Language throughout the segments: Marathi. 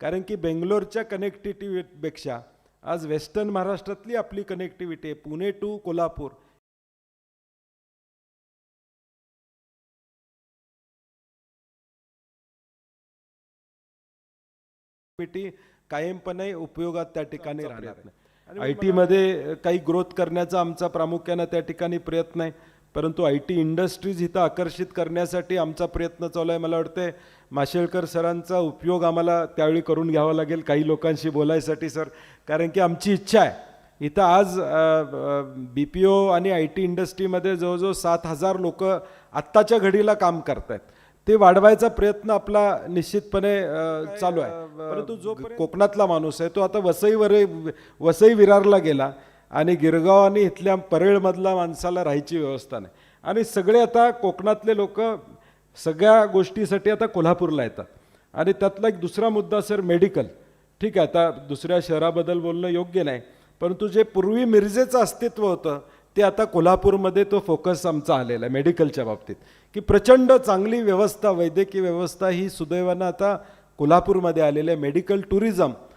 कारण की बेंगलोरच्या कनेक्टिव्हिटीपेक्षा आज वेस्टर्न महाराष्ट्रातली आपली कनेक्टिव्हिटी आहे. पुणे टू कोल्हापूर. कायमपणे उपयोगात त्या ठिकाणी राहणार नाही आय टीमध्ये काही ग्रोथ करण्याचा आमचा प्रामुख्यानं त्या ठिकाणी प्रयत्न आहे. परंतु आय टी इंडस्ट्रीज इथं आकर्षित करण्यासाठी आमचा प्रयत्न चालू आहे. मला वाटतं माशेलकर सरांचा उपयोग आम्हाला त्यावेळी करून घ्यावा लागेल काही लोकांशी बोलायसाठी सर. कारण की आमची इच्छा आहे. इथं आज बी पी ओ आणि आय टी इंडस्ट्रीमध्ये जवळजवळ सात हजार लोक आत्ताच्या घडीला काम करत आहेत ते वाढवायचा प्रयत्न आपला निश्चितपणे चालू आहे. परंतु जो कोकणातला माणूस आहे तो आता वसईवर वसई विरारला गेला. आणि गिरगाव आणि इथल्या परळमधला माणसाला राहायची व्यवस्था नाही. आणि सगळे आता कोकणातले लोक सगळ्या गोष्टीसाठी आता कोल्हापूरला येतात. आणि त्यातला एक दुसरा मुद्दा सर मेडिकल. ठीक आहे आता दुसऱ्या शहराबद्दल बोलणं योग्य नाही परंतु जे पूर्वी मिरजेचं अस्तित्व होतं ते आता कोल्हापूरमध्ये तो फोकस आमचा आलेला आहे मेडिकलच्या बाबतीत. की प्रचंड चांगली व्यवस्था वैद्यकीय व्यवस्था ही सुदैवानं आता कोल्हापूरमध्ये आलेली आहे. मेडिकल टुरिझम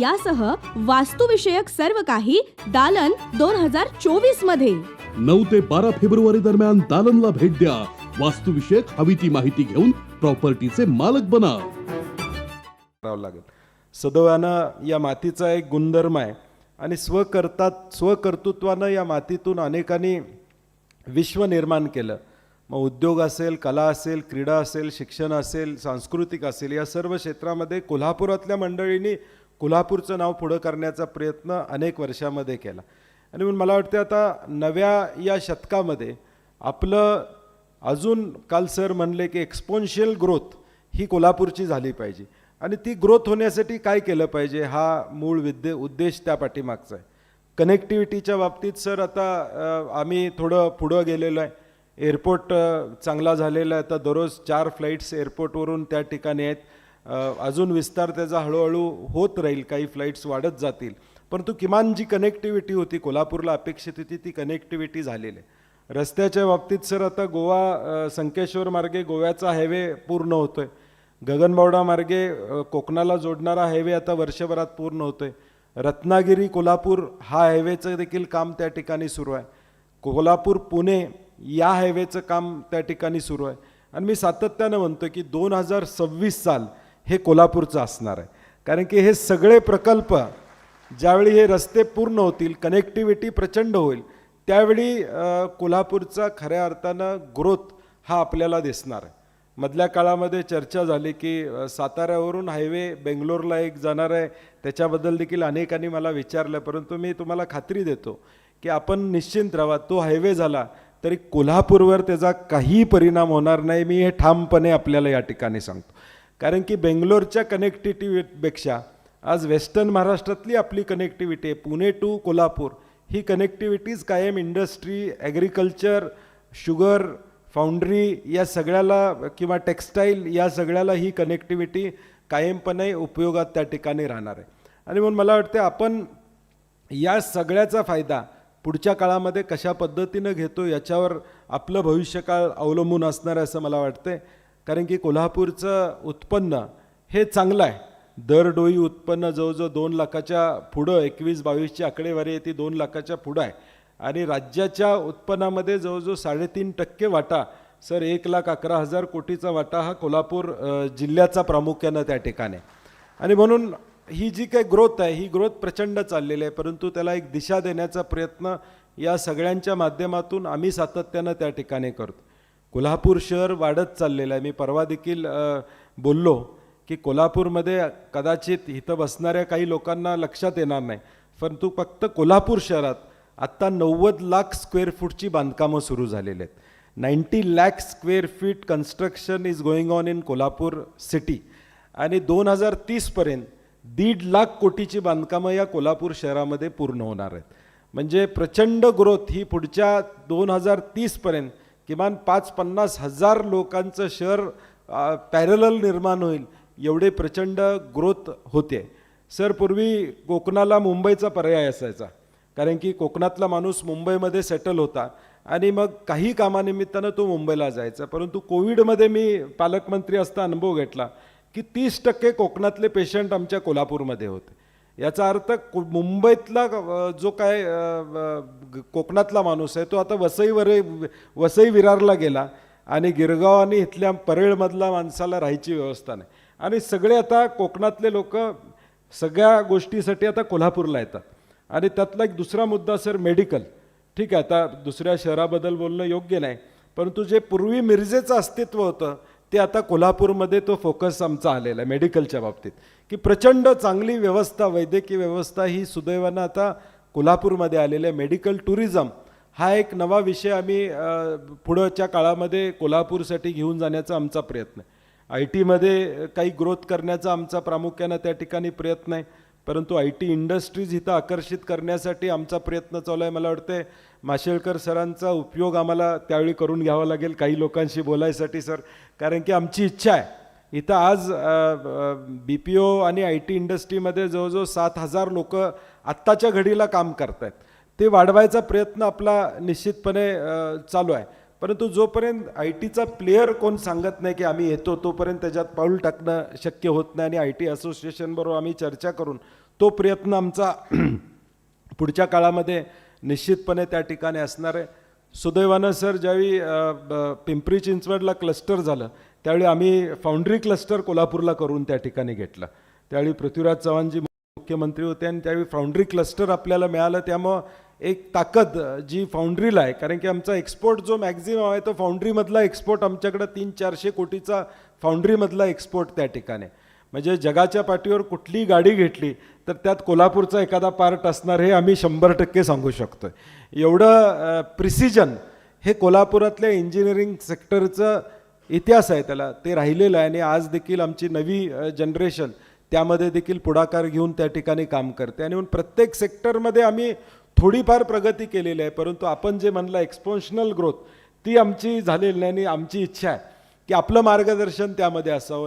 यासह वास्तुविषयक सर्व काही दालन दोन हजार चोवीसमध्ये नऊ ते बारा फेब्रुवारी दरम्यान दालनला भेट द्या. वास्तुविषयक हवी ती माहिती घेऊन प्रॉपर्टीचे मालक बना. करावं लागेल. सदैवानं या मातीचा एक गुणधर्म आहे आणि स्वकर्तात स्वकर्तृत्वानं या मातीतून अनेकांनी विश्व निर्माण केलं. मग उद्योग असेल कला असेल क्रीडा असेल शिक्षण असेल सांस्कृतिक असेल या सर्व क्षेत्रामध्ये कोल्हापुरातल्या मंडळींनी कोल्हापूरचं नाव पुढं करण्याचा प्रयत्न अनेक वर्षामध्ये केला. आणि म्हणून मला वाटतं आता नव्या या शतकामध्ये आपलं अजून काल सर म्हणले की एक्सपोन्शियल ग्रोथ ही कोल्हापूरची झाली पाहिजे. आणि ती ग्रोथ होण्यासाठी काय केलं पाहिजे हा मूळ विद्ये उद्देश त्या पाठीमागचा आहे. कनेक्टिव्हिटीच्या बाबतीत सर आता आम्ही थोडं पुढं गेलेलो आहे. एअरपोर्ट चांगला झालेला आहे. आता दररोज चार फ्लाईट्स एअरपोर्टवरून त्या ठिकाणी आहेत. अजून विस्तार त्याचा हळूहळू होत राहील काही फ्लाईट्स वाढत जातील. परंतु किमान जी कनेक्टिव्हिटी होती कोल्हापूरला अपेक्षित होती ती कनेक्टिव्हिटी झालेली आहे. रस्त्याच्या बाबतीत सर आता गोवा संकेश्वर मार्गे गोव्याचा हायवे पूर्ण होतोय. गगनबावडा मार्गे कोकणाला जोडणारा हायवे आता वर्षभरात पूर्ण होतो आहे रत्नागिरी कोल्हापूर हा हायवेचं देखील काम त्या ठिकाणी सुरू आहे. कोल्हापूर पुणे या हायवेचं काम त्या ठिकाणी सुरू आहे. आणि मी सातत्यानं म्हणतो की दोन हजार सव्वीस साल हे कोल्हापूरचं असणार आहे. कारण की हे सगळे प्रकल्प ज्यावेळी हे रस्ते पूर्ण होतील कनेक्टिव्हिटी प्रचंड होईल त्यावेळी कोल्हापूरचा खऱ्या अर्थानं ग्रोथ हा आपल्याला दिसणार आहे. मधल्या काळामध्ये चर्चा झाली की साताऱ्यावरून हायवे बेंगलोरला एक जाणार आहे. त्याच्याबद्दल देखील अनेकांनी मला विचारलं परंतु मी तुम्हाला खात्री देतो की आपण निश्चिंत राहा तो हायवे झाला तरी कोल्हापूरवर त्याचा काही परिणाम होणार नाही. मी हे ठामपणे आपल्याला या ठिकाणी सांगतो. कारण की बेंगलोरच्या कनेक्टिव्हिटीपेक्षा आज वेस्टर्न महाराष्ट्रातली आपली कनेक्टिव्हिटी आहे. पुणे टू कोल्हापूर ही कनेक्टिव्हिटीज कायम इंडस्ट्री ॲग्रिकल्चर शुगर फाउंड्री या सगळ्याला किंवा टेक्स्टाईल या सगळ्याला ही कनेक्टिव्हिटी कायमपणे उपयोगात त्या ठिकाणी राहणार आहे. आणि म्हणून मला वाटते आपण या सगळ्याचा फायदा पुढच्या काळामध्ये कशा पद्धतीनं घेतो याच्यावर आपलं भविष्यकाळ अवलंबून असणार आहे असं मला वाटते कारण की कोल्हापूरचं उत्पन्न हे चांगलं आहे. दरडोई उत्पन्न जवळजवळ दोन लाखाच्या पुढं एकवीस बावीसची आकडेवारी आहे ती दोन लाखाच्या पुढं आहे. आणि राज्याच्या उत्पन्नामध्ये जवळजवळ साडेतीन टक्के वाटा सर एक लाख अकरा हजार कोटीचा वाटा हा कोल्हापूर जिल्ह्याचा प्रामुख्यानं त्या ठिकाणी आणि म्हणून ही जी काही ग्रोथ आहे ही ग्रोथ प्रचंड चाललेली आहे परंतु त्याला एक दिशा देण्याचा प्रयत्न या सगळ्यांच्या माध्यमातून आम्ही सातत्यानं त्या ठिकाणी करतो. कोल्हापूर शहर वाढत चाललेलं आहे. मी परवा देखील बोललो की कोल्हापूरमध्ये कदाचित इथं बसणाऱ्या काही लोकांना लक्षात येणार नाही. परंतु फक्त कोल्हापूर शहरात आत्ता नव्वद लाख स्क्वेअर फूटची बांधकामं सुरू झालेली आहेत. Ninety lakh square feet construction is going on in Kolhapur city. आणि दोन हजार तीसपर्यंत दीड लाख कोटीची बांधकामं या कोल्हापूर शहरामध्ये पूर्ण होणार आहेत. म्हणजे प्रचंड ग्रोथ ही पुढच्या दोन हजार तीसपर्यंत किमान पाच पन्नास हजार लोकांचं शहर पॅरेलल निर्माण होईल एवढे प्रचंड ग्रोथ होते. सर पूर्वी कोकणाला मुंबईचा पर्याय असायचा. कारण की कोकणातला माणूस मुंबईमध्ये सेटल होता आणि मग काही कामानिमित्तानं तो मुंबईला जायचा. परंतु कोविडमध्ये मी पालकमंत्री असता अनुभव घेतला की तीस टक्के कोकणातले पेशंट आमच्या कोल्हापूरमध्ये होते. याचा अर्थ मुंबईतला जो काय कोकणातला माणूस आहे तो आता वसईवर वसई विरारला गेला आणि गिरगाव आणि इथल्या परळमधला माणसाला राहायची व्यवस्था नाही. आणि सगळे आता कोकणातले लोक सगळ्या गोष्टीसाठी आता कोल्हापूरला येतात. आणि त्यातला एक दुसरा मुद्दा सर मेडिकल. ठीक आहे आता दुसऱ्या शहराबद्दल बोलणं योग्य नाही परंतु जे पूर्वी मिरजेचं अस्तित्व होतं ते आता कोल्हापूरमध्ये तो फोकस आमचा आलेला आहे मेडिकलच्या बाबतीत. की प्रचंड चांगली व्यवस्था वैद्यकीय व्यवस्था ही सुदैवानं आता कोल्हापूरमध्ये आलेली आहे. मेडिकल टुरिझम हा एक नवा विषय आम्ही पुढच्या काळामध्ये कोल्हापूरसाठी घेऊन जाण्याचा आमचा प्रयत्न आहे. आय टीमध्ये काही ग्रोथ करण्याचा आमचा प्रामुख्यानं त्या ठिकाणी प्रयत्न आहे. परंतु आय टी इंडस्ट्रीज इथं आकर्षित करण्यासाठी आमचा प्रयत्न चालू आहे. मला वाटते माशेलकर सरांचा उपयोग आम्हाला त्यावेळी करून घ्यावा लागेल काही लोकांशी बोलायसाठी सर. कारण की आमची इच्छा आहे. इथं आज बी पी ओ आणि आय टी इंडस्ट्रीमध्ये जवळजवळ सात हजार लोक आत्ताच्या घडीला काम करत आहेत ते वाढवायचा प्रयत्न आपला निश्चितपणे चालू आहे. परंतु जोपर्यंत आय टीचा प्लेअर कोण सांगत नाही की आम्ही येतो तोपर्यंत त्याच्यात पाऊल टाकणं शक्य होत नाही आणि आय टी असोसिएशनबरोबर आम्ही चर्चा करून तो प्रयत्न आमचा पुढच्या काळामध्ये निश्चितपणे त्या ठिकाणी असणार आहे. सुदैवानं सर ज्यावेळी पिंपरी चिंचवडला क्लस्टर झालं त्यावेळी आम्ही फाउंड्री क्लस्टर कोल्हापूरला करून त्या ठिकाणी घेतलं. त्यावेळी पृथ्वीराज चव्हाणजी मुख्यमंत्री होते आणि त्यावेळी फाउंड्री क्लस्टर आपल्याला मिळालं. त्यामुळं एक ताकद जी फाउंड्रीला आहे. कारण की आमचा एक्सपोर्ट जो मॅक्झिमम आहे तो फाउंड्रीमधला एक्सपोर्ट आमच्याकडं तीन चारशे कोटीचा फाउंड्रीमधला एक्सपोर्ट त्या ठिकाणी. म्हणजे जगाच्या पाठीवर कुठली गाडी घेतली तर त्यात कोल्हापूरचा एखादा पार्ट असणार हे आम्ही शंभर टक्के सांगू शकतो एवढं प्रिसिजन हे कोल्हापुरातल्या इंजिनिअरिंग सेक्टरचं इतिहास आहे त्याला. ते राहिलेलं आहे आणि आज देखील आमची नवी जनरेशन त्यामध्ये देखील पुढाकार घेऊन त्या ठिकाणी काम करते. आणि म्हणून प्रत्येक सेक्टरमध्ये आम्ही थोडीफार प्रगती केलेली आहे परंतु आपण जे म्हणलं एक्सपोन्शनल ग्रोथ ती आमची झालेली नाही आणि आमची इच्छा आहे की आपलं मार्गदर्शन त्यामध्ये असावं.